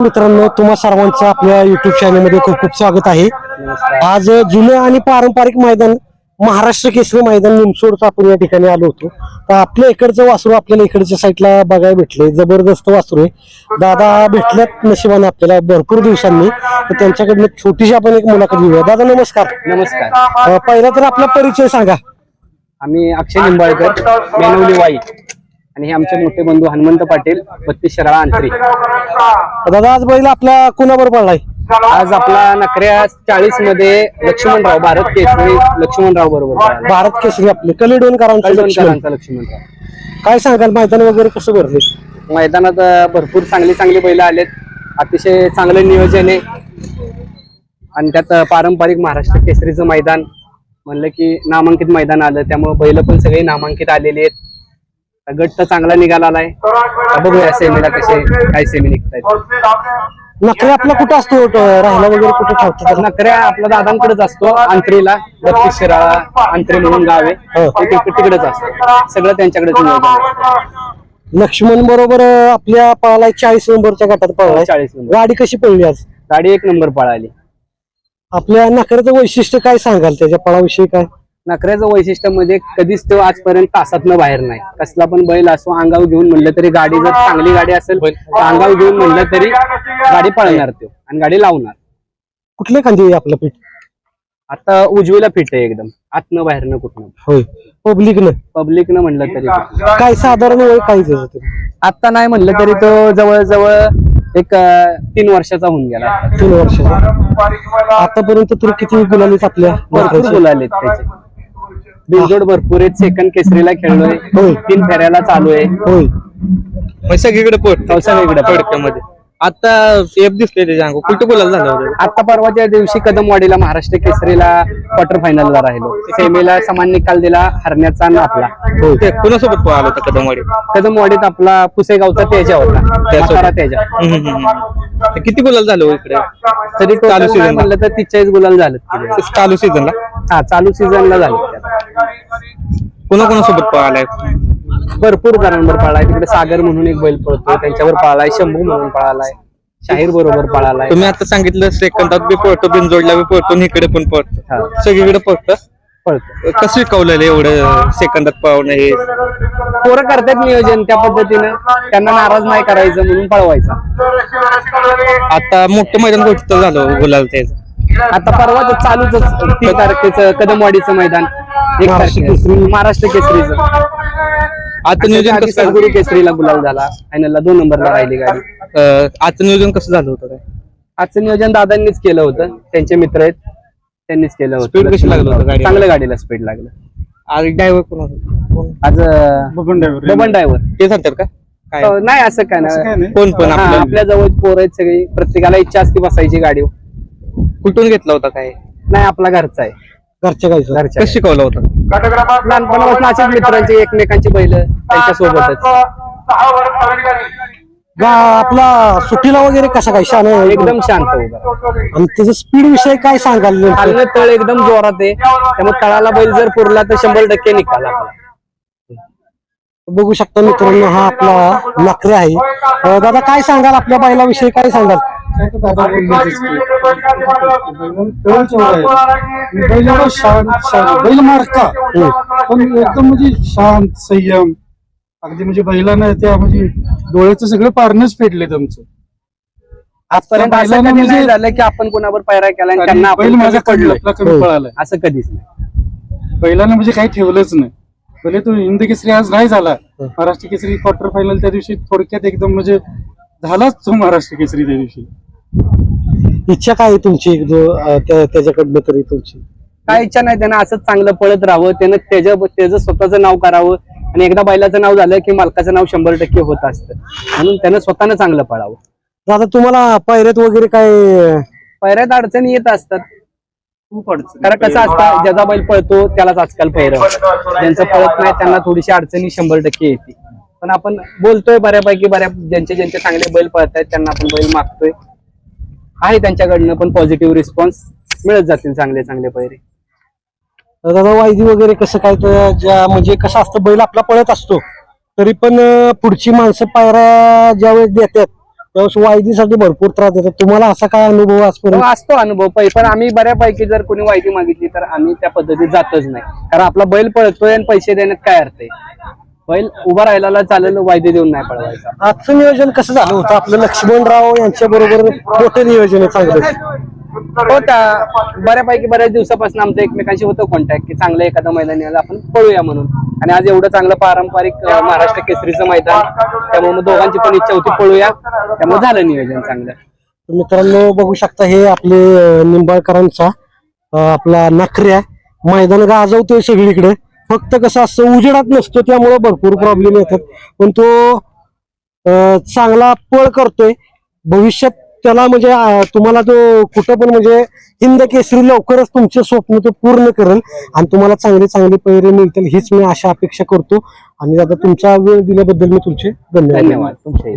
मित्रांनो तुम्हा सर्वांचं आपल्या युट्यूब चॅनलमध्ये खूप खूप स्वागत आहे. आज जुनं आणि पारंपरिक मैदान महाराष्ट्र केसरी मैदान निमसोडचं आपण या ठिकाणी आलो होतो. तर आपल्या इकडचं वासरू आपल्याला इकडच्या साईडला बघायला भेटले. जबरदस्त वासरू आहे. दादा भेटल्यात नशिबाने आपल्याला भरपूर दिवसांनी. तर त्यांच्याकडनं छोटीशी आपण एक मुलाखत घेऊया. दादा नमस्कार. नमस्कार. पहिला तर आपला परिचय सांगा. आम्ही अक्षय निंबाळकर मेनवली वाई. आणि हे आमचे मोठे बंधू हनुमंत पाटील बत्तीस शराळा अंतरी. दादा आज बैल आपला कुणावर पडलाय? आज आपला नकऱ्या चाळीसमध्ये लक्ष्मणराव भारत केसरी लक्ष्मणराव बरोबर. भारत केसरी आपले कलिडोनकरांचं लक्ष्मणराव. काय सांगाल मैदान वगैरे कसं भरले? मैदानात भरपूर चांगली चांगली बैल आलेत. अतिशय चांगलं नियोजन आहे. आणि त्यात पारंपरिक महाराष्ट्र केसरीचं मैदान. म्हणलं की नामांकित मैदान आलं त्यामुळे बैल पण सगळे नामांकित आलेली आहेत. गट तर चांगला निघाला आलाय आता बघूया सेमीला कसे काय सेमी निघतायत. नखरे आपला कुठं असतो? राहायला वगैरे कुठे ठेवतात? नकऱ्या आपला दादांकडेच असतो. अंतरीला बत्तीस शिराळा अंतरी म्हणून गाव आहे. हो. ते तिक- तिकडेच असतं. सगळं त्यांच्याकडेच नियोजन. लक्ष्मण बरोबर आपल्या पळाला चाळीस नंबरच्या गटात पळलाय. चाळीस नंबर. गाडी कशी पळली आज? गाडी एक नंबर पळाली. आपल्या नखऱ्याचं वैशिष्ट्य काय सांगाल? त्याच्या पळाविषयी काय? नकऱ्याचं वैशिष्ट्य म्हणजे कधीच तो आजपर्यंत तासातनं बाहेर नाही. कसला पण बैल असो अंगावर घेऊन म्हणलं तरी गाडी जर चांगली गाडी असेल तर अंगावर घेऊन म्हणलं तरी गाडी पळणार तो आणि गाडी लावणार. कुठल्या खांदी आपलं पीठ? आता उजवीला फिट आहे एकदम. आतनं बाहेरनं कुठनं. होय. पब्लिकनं? पब्लिकनं म्हणलं तरी. काय साधारण वय काय त्याचं? तरी? आता नाही म्हणलं तरी तो जवळजवळ एक अं, तीन वर्षाचा होऊन गेला. तीन वर्ष आतापर्यंत तरी किती गुलालीत आपल्या भरपूर नखऱ्याचे? गुलाल आहेत त्याचे. बिनजोड भरपूर आहेत. सेकंड केसरीला खेळलोय. होय. तीन फेऱ्याला चालू आहे होय मग सगळीकडे पोट सगळीकडे पळतं. थोडक्यामध्ये आता एफ दिसले त्याच्या अंग कुठं बोलायला झालं होतं? आता परवाच्या दिवशी कदमवाडीला महाराष्ट्र केसरीला क्वार्टर फायनलला राहिलो. सेमीला समान निकाल दिला हरण्याचा आणि आपला. हो ते कुणासोबत पळाला होता कदमवाडी कदमवाडीत आपला पुसेगावचा तेजा होता. म्हातारा तेजा. हम्म, हम्म, हम्म. ते किती बोलायला झालं हो इकडे? तरी चालू चालू ला. म्हणलं तर तिच्याच गुलाल झालं चालू सीझनला हा चालू सीझनला झालं कोणा कोणासोबत पळालाय? भरपूर जणांवर पळालाय. तिकडे सागर म्हणून एक बैल पळतो त्यांच्यावर पळालाय शंभू म्हणून पळालाय शाहीर बरोबर पळालाय. तुम्ही आता सांगितलं सेकंदात बी पळतो बिनजोडला बी पळतो आणि इकडे पण हा. पळतो सगळीकडे पळतं? पळतो. कसं शिकवलेलं एवढं सेकंदात पळवणं हे? पोरं करतात नियोजन त्या पद्धतीनं. त्यांना नाराज नाही करायचं म्हणून पळवायचा. आता मोठं मैदान कुठं झालं गुलाल त्याचं आता परवाच चालूच तीन तारखेचं कदमवाडीचं मैदान. महाराष्ट्र महाराष्ट्र केसरीचं. आता नियोजन आधी कसं सद्गुरू केसरीला गुलाल झाला. फायनलला दोन नंबरला राहिली गाडी. अं, आजचं नियोजन कसं झालं होतं काय? आजचं नियोजन दादांनीच केलं होतं. त्यांचे मित्र आहेत. त्यांनीच केलं Speed होतं कशी लागलं होतं गाडीला? चांगलं गाडीला स्पीड लागलं. आज ड्रायव्हर कोण होता? आज बबन ड्रायव्हर ते सांगतात का? काय? नाही असं काय नाही. कोण पण हा, आपल्या आपल्या जवळ पोर आहेत सगळी. प्रत्येकाला इच्छा असते बसायची गाडी कुठून घेतला होता काय? नाही आपला घरचा आहे. घरच्या गायचं घरच्या कसं शिकवलं होतं? लहानपणापासून असेच मित्रांची एकमेकांची बैल त्यांच्या सोबतच. गा आपला सुट्टीला वगैरे कसा काय शान आहे? एकदम शांत आणि त्याचं स्पीड विषयी काय सांगाल नेमकं? खालनं तळ एकदम जोरात आहे. त्यामुळे तळाला बैल जर पुरला तर शंभर टक्के निकाल आपला. बघू शकता मित्रांनो हा आपला नखरे आहे. अं, दादा काय सांगाल? आपल्या बैलाविषयी काय सांगाल? बैलाला शांत शांत बैल मारका पण एकदम म्हणजे शांत संयम अगदी म्हणजे बैलानं त्या म्हणजे डोळ्याचं सगळं पारणच फेडले तुमचं आजपर्यंत असं बैलानं कधी नाही म्हणजे- झालं की आपण कोणावर पायरा केला आणि त्यांना बैल आपण माझा कधी पडलोय? आपला कमी पळालाय. असं कधीच नाही. बैलानं म्हणजे काही ठेवलंच नाही. पहिले तो हिंद केसरी आज नाही झाला. महाराष्ट्र केसरी क्वार्टर फायनल त्या दिवशी थोडक्यात एकदम म्हणजे झालाच तो महाराष्ट्र केसरी त्या दिवशी. इच्छा काय आहे तुमची एक दो अं, त्या- त्याच्याकडनं तरी तुमची? काय इच्छा नाही त्यानं असंच चांगलं पळत राहावं त्यानं त्याच्या त्याचं स्वतःचं नाव करावं आणि एकदा बैलाचं नाव झालं की मालकाचं नाव शंभर टक्के होत असतं. म्हणून त्यानं स्वतःनं चांगलं पळावं. दादा तुम्हाला पायऱ्यात वगैरे काय पैऱ्यात अडचणी येत असतात. कारण कसं असतं ज्याचा बैल पळतो त्यालाच आजकाल पैर ज्यांचं पळत नाही त्यांना थोडीशी अडचणी शंभर टक्के येते. पण आपण बोलतोय बऱ्यापैकी बऱ्या ज्यांचे ज्यांचे चांगले बैल पळत आहेत त्यांना आपण बैल मागतोय. आहे त्यांच्याकडनं पण पॉझिटिव्ह रिस्पॉन्स मिळत जातील चांगले चांगले पैरे. दादा वायदी वगैरे कसं काय? तर ज्या म्हणजे कसं असतं बैल आपला पळत असतो तरी पण पुढची माणसं पायरा ज्यावेळेस देतात त्यावेळेस वायदीसाठी भरपूर त्रास देतात. तुम्हाला असा काय अनुभव हो, आजपर्यंत असतो अनुभव पै पण आम्ही बऱ्यापैकी जर कोणी माहिती मागितली तर आम्ही त्या पद्धतीत जातच नाही. कारण आपला बैल पळतोय आणि पैसे देण्यात काय अर्थ आहे? बैल उभा राहिला चालेल वायदे देऊन नाही पळवायचा. आजचं नियोजन कसं झालं होतं? आपलं लक्ष्मणराव यांच्या बरोबर मोठं नियोजन आहे चांगलं. हो त्या बऱ्यापैकी बऱ्याच दिवसापासून आमचं एकमेकांशी होतं कॉन्टॅक्ट की चांगलं एखादं मैदान आपण पळूया म्हणून. आणि आज एवढं चांगलं पारंपरिक महाराष्ट्र केसरीचं मैदान त्यामुळे मग दोघांची पण इच्छा होती पळूया. त्यामुळे झालं नियोजन चांगलं. तर मित्रांनो बघू शकता हे आपले निंबाळकरांचा आपला नखऱ्या. मैदान गाजवतोय सगळीकडे. फक्त कसं असतं उजेडात नसतो त्यामुळे भरपूर प्रॉब्लेम येतात. पण तो चांगला पळ करतोय. भविष्यात त्याला म्हणजे तुम्हाला तो कुठं पण म्हणजे हिंद केसरी लवकरच तुमचे स्वप्न तो पूर्ण करेल आणि तुम्हाला चांगले चांगले पैरे मिळतील हीच मी अशा अपेक्षा करतो. आणि आता तुमचा वेळ दिल्याबद्दल मी तुमचे धन्यवाद. धन्यवाद. तुमचे